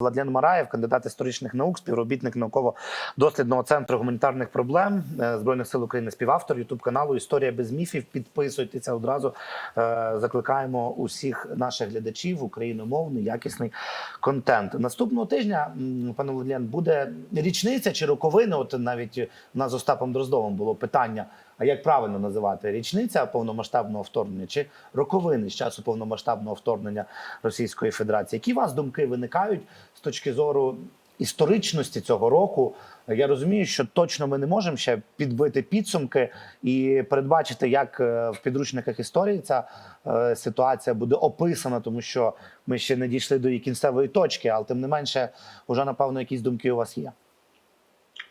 Владлен Мараєв, кандидат історичних наук, співробітник науково-дослідного центру гуманітарних проблем е, збройних сил України, співавтор Ютуб каналу Історія без міфів. Підписуйтеся одразу. Е, Закликаємо усіх наших глядачів україномовний якісний контент. Наступного тижня, пане Владлен, буде річниця чи роковини. От навіть у нас з Остапом Дроздовим було питання: а як правильно називати річниця повномасштабного вторгнення чи роковини з часу повномасштабного вторгнення Російської Федерації? Які у вас думки виникають з точки зору історичності цього року? Я розумію, що точно ми не можемо ще підбити підсумки і передбачити, як е, в підручниках історії ця е, ситуація буде описана, тому що ми ще не дійшли до її кінцевої точки, але тим не менше, вже напевно якісь думки у вас є.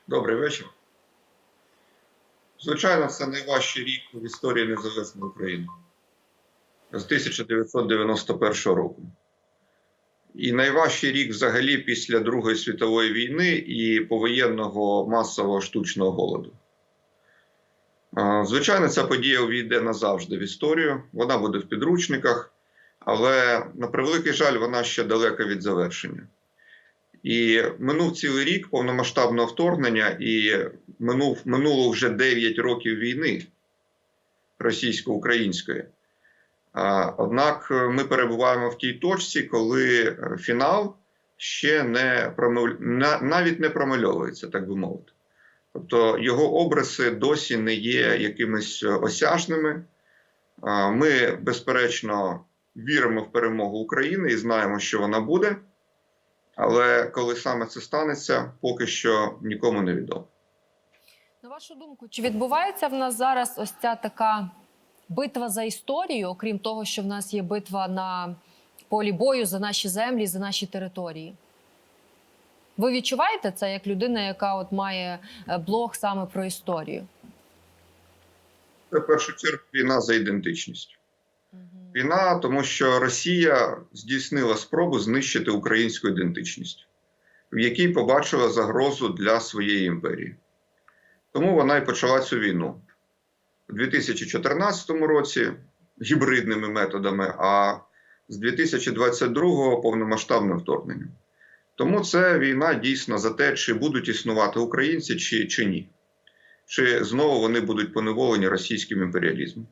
Добрий вечір. Звичайно, це найважчий рік в історії незалежної України з 1991 року. І найважчий рік взагалі після Другої світової війни і повоєнного масового штучного голоду. Звичайно, ця подія увійде назавжди в історію. Вона буде в підручниках, але на превеликий жаль, вона ще далека від завершення. І минув цілий рік повномасштабного вторгнення, і минув, минуло вже 9 років війни російсько-української. Однак е, ми перебуваємо в тій точці, коли е, фінал ще не промив... на- навіть не промальовується, так би мовити. Тобто його обриси досі не є якимись е, осяжними. Ми, безперечно, віримо в перемогу України і знаємо, що вона буде. Але коли саме це станеться, поки що нікому не відомо. На вашу думку, чи відбувається в нас зараз ось ця така битва за історію, окрім того, що в нас є битва на полі бою за наші землі, за наші території? Ви відчуваєте це як людина, яка от має е, блог саме про історію? Це в першу чергу війна за ідентичність. Війна, тому що Росія здійснила спробу знищити українську ідентичність, в якій побачила загрозу для своєї імперії. Тому вона і почала цю війну у 2014 році гібридними методами, а з 2022-го повномасштабним вторгненням. Тому це війна дійсно за те, чи будуть існувати українці, чи, чи ні. Чи знову вони будуть поневолені російським імперіалізмом.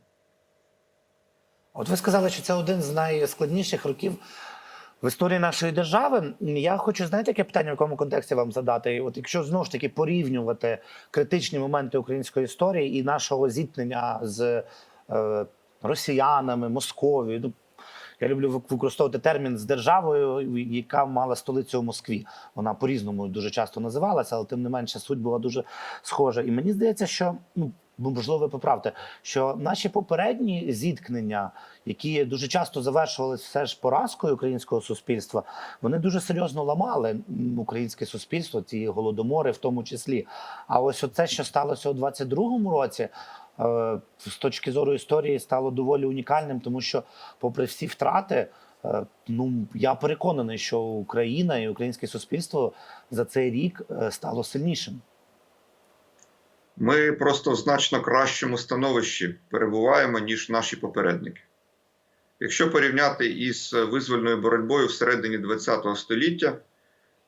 От ви сказали, що це один з найскладніших років в історії нашої держави. Я хочу знаєте, яке питання в якому контексті вам задати? От якщо знову ж таки порівнювати критичні моменти української історії і нашого зіткнення з е, росіянами, Московією. Ну, я люблю використовувати термін з державою, яка мала столицю у Москві. Вона по-різному дуже часто називалася, але тим не менше суть була дуже схожа. І мені здається, що ну можливо, ви поправте, що наші попередні зіткнення, які дуже часто завершувалися все ж поразкою українського суспільства, вони дуже серйозно ламали українське суспільство, ці голодомори, в тому числі. А ось оце, що сталося у 22-му році. е, З точки зору історії стало доволі унікальним, тому що, попри всі втрати, е, ну я переконаний, що Україна і українське суспільство за цей рік е, стало сильнішим. Ми просто в значно кращому становищі перебуваємо, ніж наші попередники. Якщо порівняти із визвольною боротьбою всередині ХХ століття,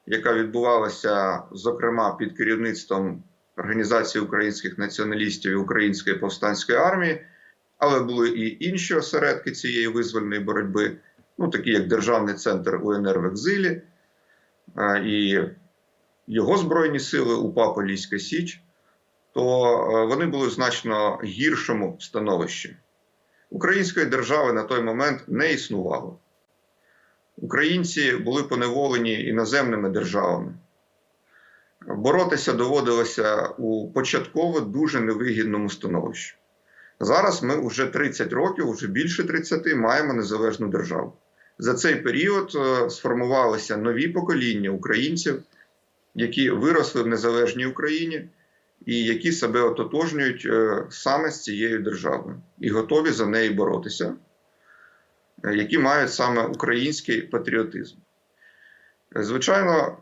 яка відбувалася, зокрема, під керівництвом Організації українських націоналістів і Української повстанської армії, але були і інші осередки цієї визвольної боротьби, ну такі як Державний центр УНР в екзилі, і його Збройні сили УПА Поліська Січ то е, вони були в значно гіршому становищі. Української держави на той момент не існувало. Українці були поневолені іноземними державами. Боротися доводилося у початково дуже невигідному становищі. Зараз ми вже 30 років, вже більше 30, маємо незалежну державу. За цей період е, сформувалися нові покоління українців, які виросли в незалежній Україні і які себе ототожнюють е, саме з цією державою і готові за неї боротися, е, які мають саме український патріотизм. Звичайно,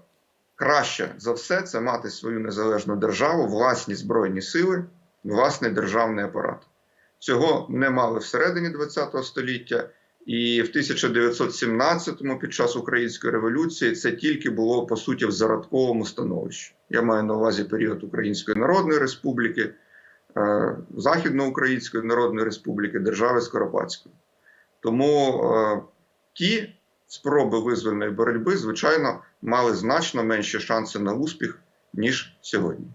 краще за все це мати свою незалежну державу, власні збройні сили, власний державний апарат. Цього не мали всередині ХХ століття, І в 1917-му, під час української революції, це тільки було по суті в зародковому становищі. Я маю на увазі період Української Народної Республіки, е, Західноукраїнської Народної Республіки, держави Скоропадської. Тому е, ті спроби визвольної боротьби, звичайно, мали значно менші шанси на успіх, ніж сьогодні.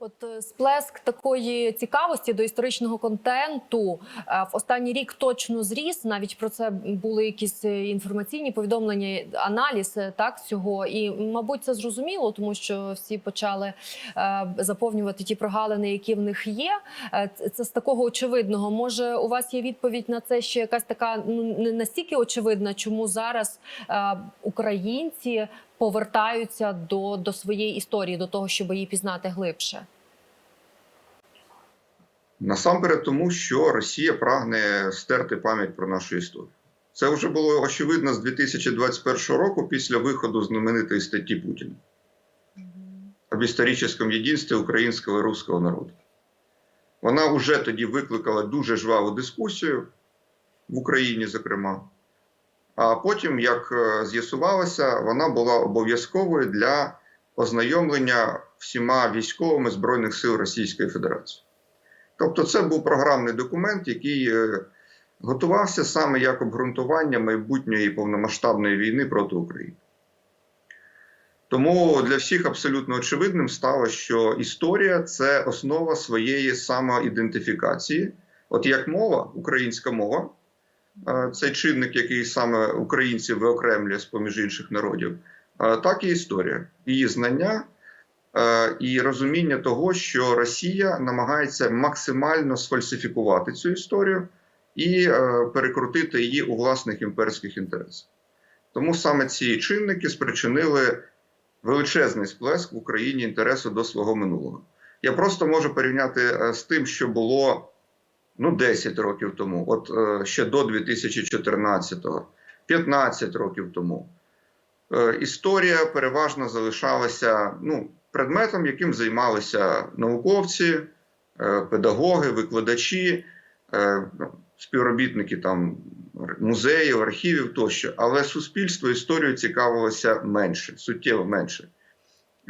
От е, сплеск такої цікавості до історичного контенту е, в останній рік точно зріс. Навіть про це були якісь е, інформаційні повідомлення, аналіз так цього. І мабуть, це зрозуміло, тому що всі почали заповнювати ті прогалини, які в них є. Це- з такого очевидного. Може, у вас є відповідь на це ще якась така ну не настільки очевидна, чому зараз українці повертаються до, до своєї історії, до того, щоб її пізнати глибше. Насамперед, тому що Росія прагне стерти пам'ять про нашу історію. Це вже було очевидно з 2021 року після виходу знаменитої статті Путіна об історичному єдинстві українського і руського народу. Вона вже тоді викликала дуже жваву дискусію в Україні, зокрема. А потім, як е, з'ясувалося, вона була обов'язковою для ознайомлення всіма військовими Збройних сил Російської Федерації. Тобто, це був програмний документ, який е, готувався саме як обґрунтування майбутньої повномасштабної війни проти України. Тому для всіх абсолютно очевидним стало, що історія це основа своєї самоідентифікації. От як мова, українська мова, цей чинник, який саме українців виокремлює з поміж інших народів, так і історія, її знання і розуміння того, що Росія намагається максимально сфальсифікувати цю історію і е, перекрутити її у власних імперських інтересах. Тому саме ці чинники спричинили величезний сплеск в Україні інтересу до свого минулого. Я просто можу порівняти е, з тим, що було ну, 10 років тому, от е, ще до 2014-го, 15 років тому. Е, Історія переважно залишалася ну, предметом, яким займалися науковці, е, педагоги, викладачі, співробітники там музеїв, архівів тощо, але суспільство історією цікавилося менше, суттєво менше.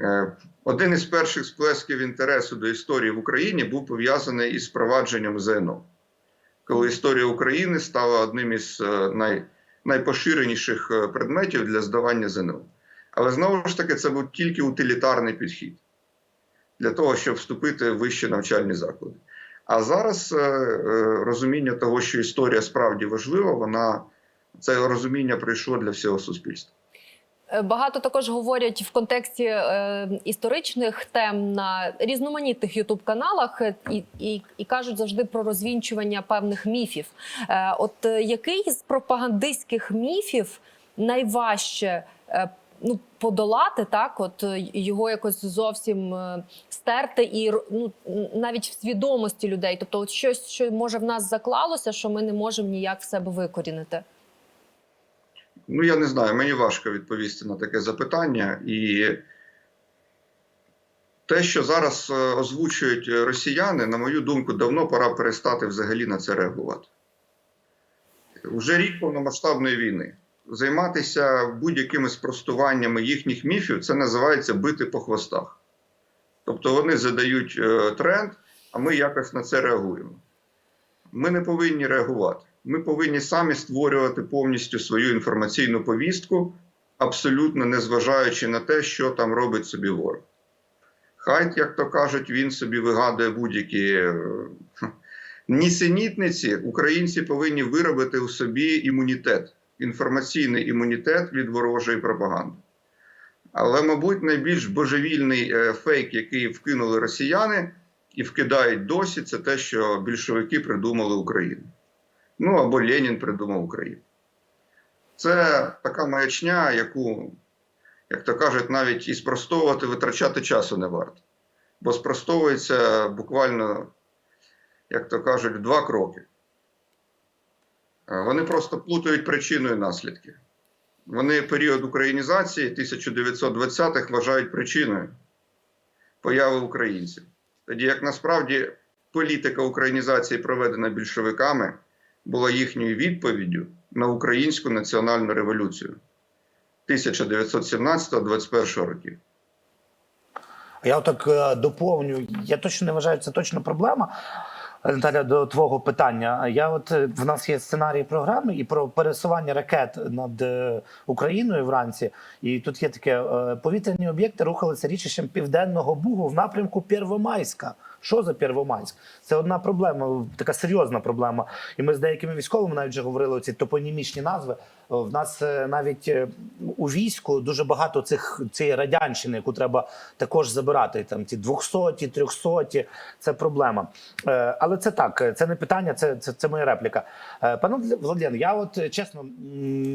Е, Один із перших сплесків інтересу до історії в Україні був пов'язаний із впровадженням ЗНО, коли історія України стала одним із е, най, найпоширеніших е, предметів для здавання ЗНО. Але знову ж таки, це був тільки утилітарний підхід для того, щоб вступити в вищі навчальні заклади. А зараз розуміння того, що історія справді важлива, вона це розуміння прийшло для всього суспільства. Е, Багато також говорять в контексті е, історичних тем на різноманітних ютуб-каналах е, і, і, і кажуть завжди про розвінчування певних міфів. Е, от е, який з пропагандистських міфів найважче е, ну, подолати, так, от його якось зовсім стерти і ну, навіть в свідомості людей? Тобто, от щось, що може в нас заклалося, що ми не можемо ніяк в себе викорінити. Ну, я не знаю, мені важко відповісти на таке запитання. І те, що зараз е, озвучують росіяни, на мою думку, давно пора перестати взагалі на це реагувати. Уже рік повномасштабної війни. Займатися будь-якими спростуваннями їхніх міфів це називається бити по хвостах. Тобто вони задають е, тренд, а ми якось на це реагуємо. Ми не повинні реагувати. Ми повинні самі створювати повністю свою інформаційну повістку, абсолютно не зважаючи на те, що там робить собі ворог. Хай, як то кажуть, він собі вигадує будь-які е, нісенітниці. Українці повинні виробити у собі імунітет, інформаційний імунітет від ворожої пропаганди. Але, мабуть, найбільш божевільний е, фейк, який вкинули росіяни і вкидають досі, це те, що більшовики придумали Україну. Ну або Ленін придумав Україну. Це така маячня, яку, як то кажуть, навіть і спростовувати, витрачати часу не варто. Бо спростовується буквально, як то кажуть, два кроки. Е, Вони просто плутають причину і наслідки. Вони період українізації 1920-х вважають причиною появи українців. Тоді як насправді політика українізації, проведена більшовиками, була їхньою відповіддю на українську національну революцію 1917-21 років. Я так е, доповню. Я точно не вважаю, це точно проблема. Наталя, до твого питання. Я от е, в нас є сценарій програми і про пересування ракет над е, Україною вранці. І тут є таке: повітряні об'єкти рухалися річищем Південного Бугу в напрямку Первомайська. Що за Первомайськ? Це одна проблема, така серйозна проблема. І ми з деякими військовими навіть вже говорили ці топонімічні назви. В нас е, навіть е, у війську дуже багато цих цієї радянщини, яку треба також забирати. Там ті 200, 300, це проблема. Е, Але це так, е, це не питання, це, це, це моя репліка. Е, Пане Владлен, я от е, чесно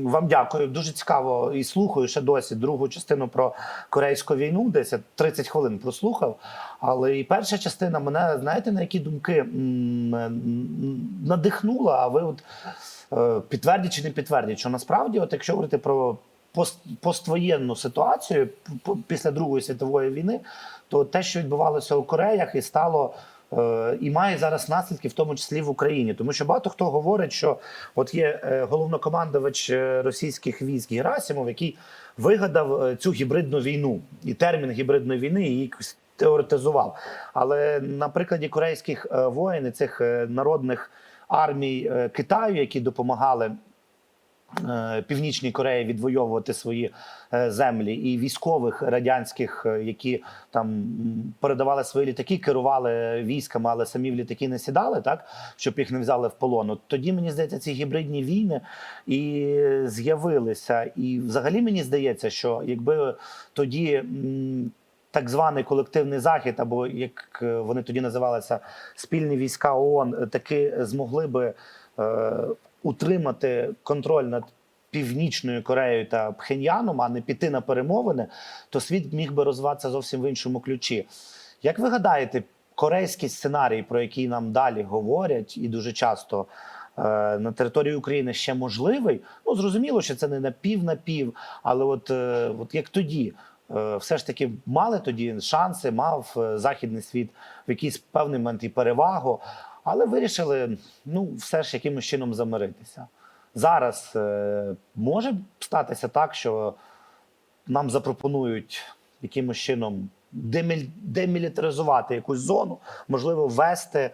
вам дякую. Дуже цікаво і слухаю ще досі другу частину про корейську війну. Десь я 30 хвилин прослухав. Але і перша частина мене, знаєте, на які думки надихнула, а ви от е, підтвердіть чи не підтвердіть, що насправді, от якщо говорити про поствоєнну ситуацію після Другої світової війни, то те, що відбувалося у Кореях, і стало. е, І має зараз наслідки, в тому числі в Україні, тому що багато хто говорить, що от є е, головнокомандувач російських військ Герасимов, який вигадав цю гібридну війну і термін гібридної війни якось теоретизував. Але на прикладі корейських е, воїн цих е, народних армій е, Китаю, які допомагали Північній Кореї відвоювати свої землі, і військових радянських, які там передавали свої літаки, керували військами, але самі в літаки не сідали, так щоб їх не взяли в полон. От Тоді мені здається, ці гібридні війни і з'явилися. І взагалі мені здається, що якби тоді. Так званий колективний захід, або як е, вони тоді називалися спільні війська ООН, е, таки змогли би е, утримати контроль над Північною Кореєю та Пхеньяном, а не піти на перемовини, то світ міг би розвиватися зовсім в іншому ключі. Як ви гадаєте, корейський сценарій, про який нам далі говорять, і дуже часто е, на території України ще можливий? Ну зрозуміло, що це не на пів на пів, але от, от як тоді. Е, Все ж таки мали тоді шанси, мав е, західний світ в якийсь певний момент і перевагу, але вирішили ну все ж якимось чином замиритися. Зараз е, може статися так, що нам запропонують якимось чином деміль- демілітаризувати якусь зону, можливо, ввести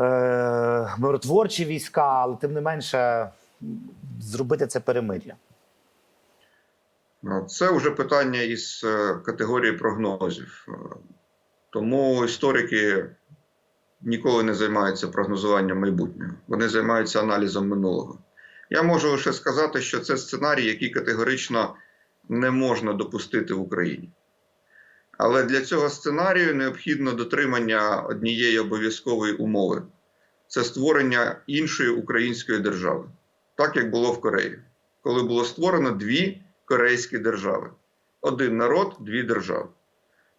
е, миротворчі війська, але тим не менше зробити це перемир'я. Ну, Це вже питання із е, категорії прогнозів. Е, Тому історики ніколи не займаються прогнозуванням майбутнього. Вони займаються аналізом минулого. Я можу лише сказати, що це сценарій, який категорично не можна допустити в Україні. Але для цього сценарію необхідно дотримання однієї обов'язкової умови це створення іншої української держави, так як було в Кореї, коли було створено дві корейські держави: один народ, дві держави.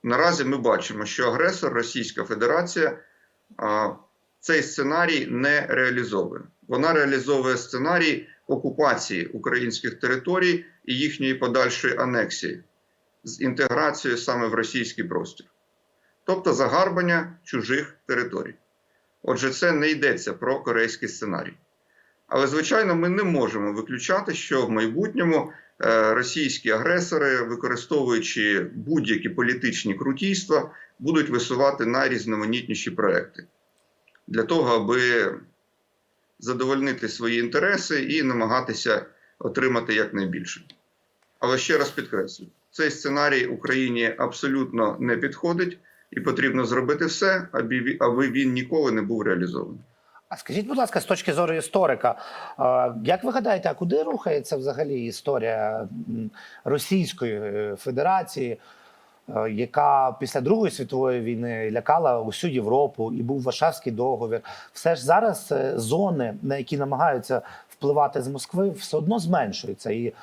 Наразі ми бачимо, що агресор Російська Федерація цей сценарій не реалізовує. Вона реалізовує сценарій окупації українських територій і їхньої подальшої анексії з інтеграцією саме в російський простір, тобто загарбання чужих територій. Отже, це не йдеться про корейський сценарій. Але, звичайно, ми не можемо виключати, що в майбутньому російські агресори, використовуючи будь-які політичні крутійства, будуть висувати найрізноманітніші проекти для того, аби задовольнити свої інтереси і намагатися отримати якнайбільше. Але ще раз підкреслю, цей сценарій Україні абсолютно не підходить, і потрібно зробити все, аби він ніколи не був реалізований. А скажіть, будь ласка, з точки зору історика, як ви гадаєте, а куди рухається взагалі історія Російської е, Федерації, е, яка після Другої світової війни лякала усю Європу і був Варшавський договір? Все ж зараз е, зони, на які намагаються впливати з Москви, все одно зменшуються. І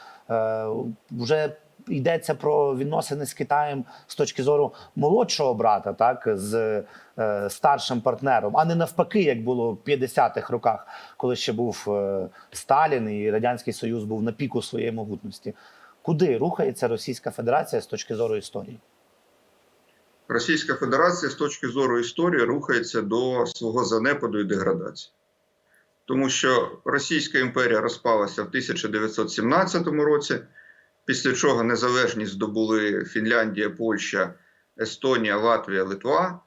вже йдеться про відносини з Китаєм з точки зору молодшого брата, так з е, старшим партнером, а не навпаки, як було в 50-х роках, коли ще був е, Сталін і Радянський Союз був на піку своєї могутності. Куди рухається Російська Федерація з точки зору історії? Російська Федерація з точки зору історії рухається до свого занепаду і деградації. тому що Російська імперія розпалася в 1917 році, після чого незалежність здобули Фінляндія, Польща, Естонія, Латвія, Литва.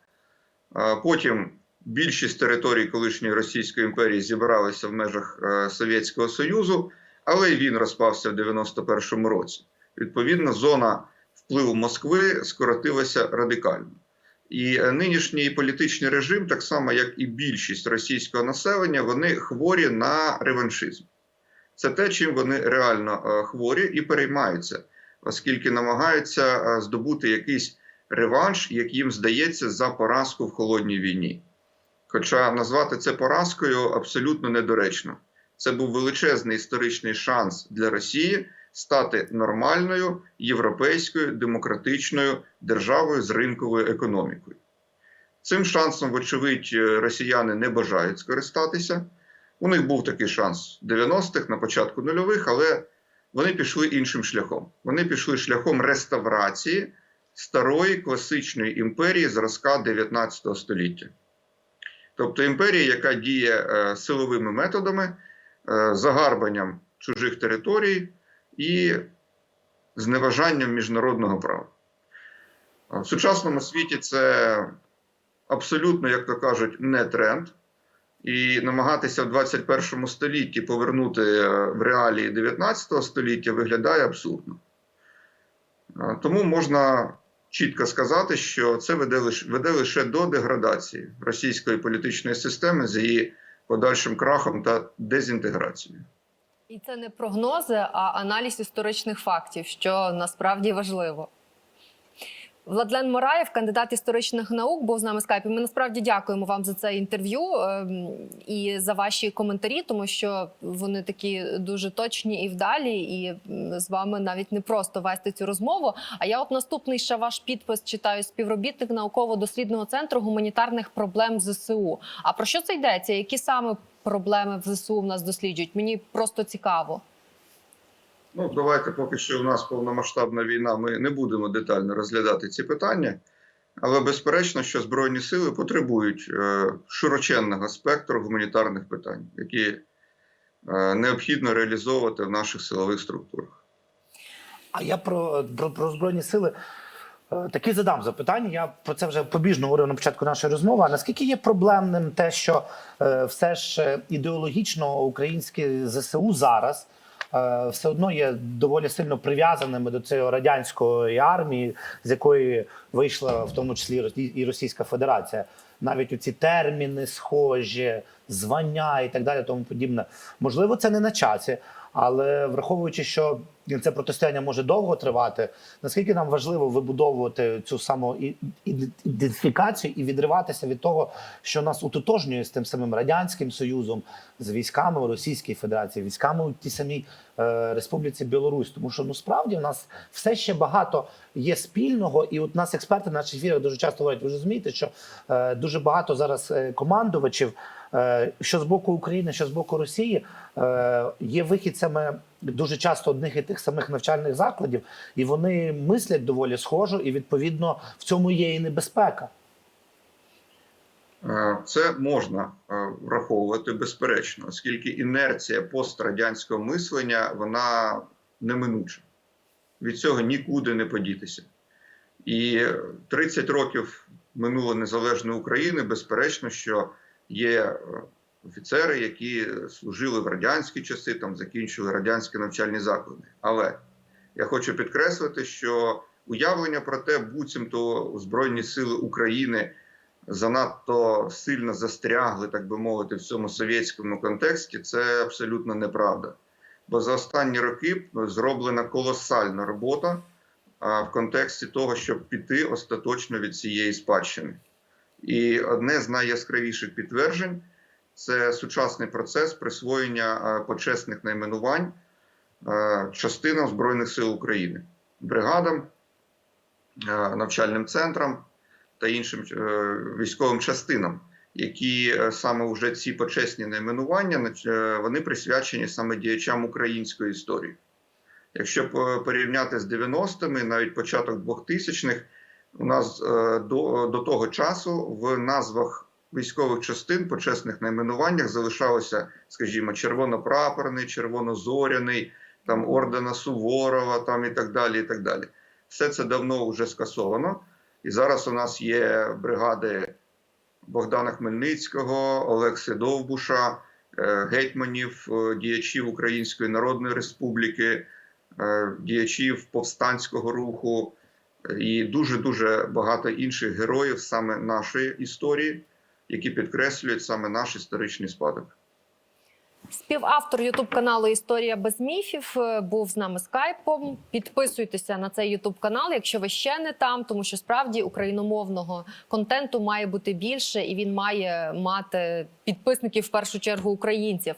Потім більшість територій колишньої Російської імперії зібралися в межах е, Совєтського Союзу, але й він розпався в 91-му році. Відповідно, зона впливу Москви скоротилася радикально. І е, нинішній політичний режим, так само як і більшість російського населення, вони хворі на реваншизм. Це те, чим вони реально е, хворі і переймаються, оскільки намагаються е, здобути якийсь реванш, як їм здається, за поразку в холодній війні. Хоча назвати це поразкою абсолютно недоречно. Це був величезний історичний шанс для Росії стати нормальною європейською демократичною державою з ринковою економікою. Цим шансом, вочевидь, росіяни не бажають скористатися. У них був такий шанс в 90-х, на початку нульових, але вони пішли іншим шляхом. Вони пішли шляхом реставрації старої класичної імперії зразка 19 століття. Тобто імперія, яка діє е, силовими методами, е, загарбанням чужих територій і зневажанням міжнародного права. В сучасному світі це абсолютно, як то кажуть, не тренд. І намагатися в 21 столітті повернути е, в реалії 19 століття виглядає абсурдно. Тому можна чітко сказати, що це веде лише, веде лише до деградації російської політичної системи з її подальшим крахом та дезінтеграцією. І це не прогнози, а аналіз історичних фактів, що насправді важливо. Владлен Мораєв, кандидат історичних наук, був з нами скайпі. Ми насправді дякуємо вам за це інтерв'ю ем, і за ваші коментарі, тому що вони такі дуже точні і вдалі. І з вами навіть не просто вести цю розмову. А я, от наступний ще ваш підпис читаю співробітник науково-дослідного центру гуманітарних проблем ЗСУ. А про що це йдеться? Які саме проблеми в ЗСУ в нас досліджують? Мені просто цікаво. Ну, давайте, поки що у нас повномасштабна війна, ми не будемо детально розглядати ці питання. Але безперечно, що Збройні сили потребують е, широченного спектру гуманітарних питань, які е, необхідно реалізовувати в наших силових структурах. А я про, про, про збройні сили е, таки задам запитання. Я про це вже побіжно говорив на початку нашої розмови. А наскільки є проблемним те, що все ж ідеологічно українське ЗСУ зараз все одно є доволі сильно прив'язаними до цієї радянської армії, з якої вийшла в тому числі і Російська Федерація. Навіть у ці терміни схожі, звання і так далі, тому подібне. Можливо, це не на часі, але враховуючи, що це протистояння може довго тривати, наскільки нам важливо вибудовувати цю самоідентифікацію і відриватися від того, що нас утотожнює з тим самим радянським союзом, з військами у Російській Федерації, військами у тій самій е, Республіці Білорусь, тому що ну справді в нас все ще багато є спільного, і от нас експерти на наших ефірах дуже часто говорять, ви розумієте, що е, дуже багато зараз е, командувачів, що з боку України, що з боку Росії, е, є вихідцями дуже часто одних і тих самих навчальних закладів, і вони мислять доволі схожо, і відповідно в цьому є і небезпека. Е, Це можна е, враховувати безперечно, оскільки інерція пострадянського мислення вона неминуча. Від цього нікуди не подітися. І 30 років минуло незалежної України, безперечно, що є е, офіцери, які служили в радянські часи, там закінчили радянські навчальні заклади. Але я хочу підкреслити, що уявлення про те, буцімто Збройні Сили України занадто сильно застрягли, так би мовити, в цьому совєтському контексті, це абсолютно неправда. Бо за останні роки зроблена колосальна робота в контексті того, щоб піти остаточно від цієї спадщини. І одне з найяскравіших підтверджень це сучасний процес присвоєння почесних найменувань частинам Збройних сил України, бригадам, навчальним центрам та іншим е, військовим частинам, які е, саме вже ці почесні найменування е, вони присвячені саме діячам української історії. Якщо порівняти з 90-ми, навіть початок 2000-х, у нас е, до, до того часу в назвах військових частин, почесних найменуваннях залишалося, скажімо, червонопрапорний, червонозоряний, там ордена Суворова, там і так далі. і так далі. Все це давно вже скасовано. І зараз у нас є бригади Богдана Хмельницького, Олекси Довбуша, е, гетьманів, е, діячів Української Народної Республіки, діячів повстанського руху і дуже дуже багато інших героїв саме нашої історії, які підкреслюють саме наш історичний спадок. Співавтор Ютуб каналу Історія без міфів е, був з нами скайпом. Підписуйтеся на цей Ютуб канал, якщо ви ще не там, тому що справді україномовного контенту має бути більше, і він має мати підписників в першу чергу українців.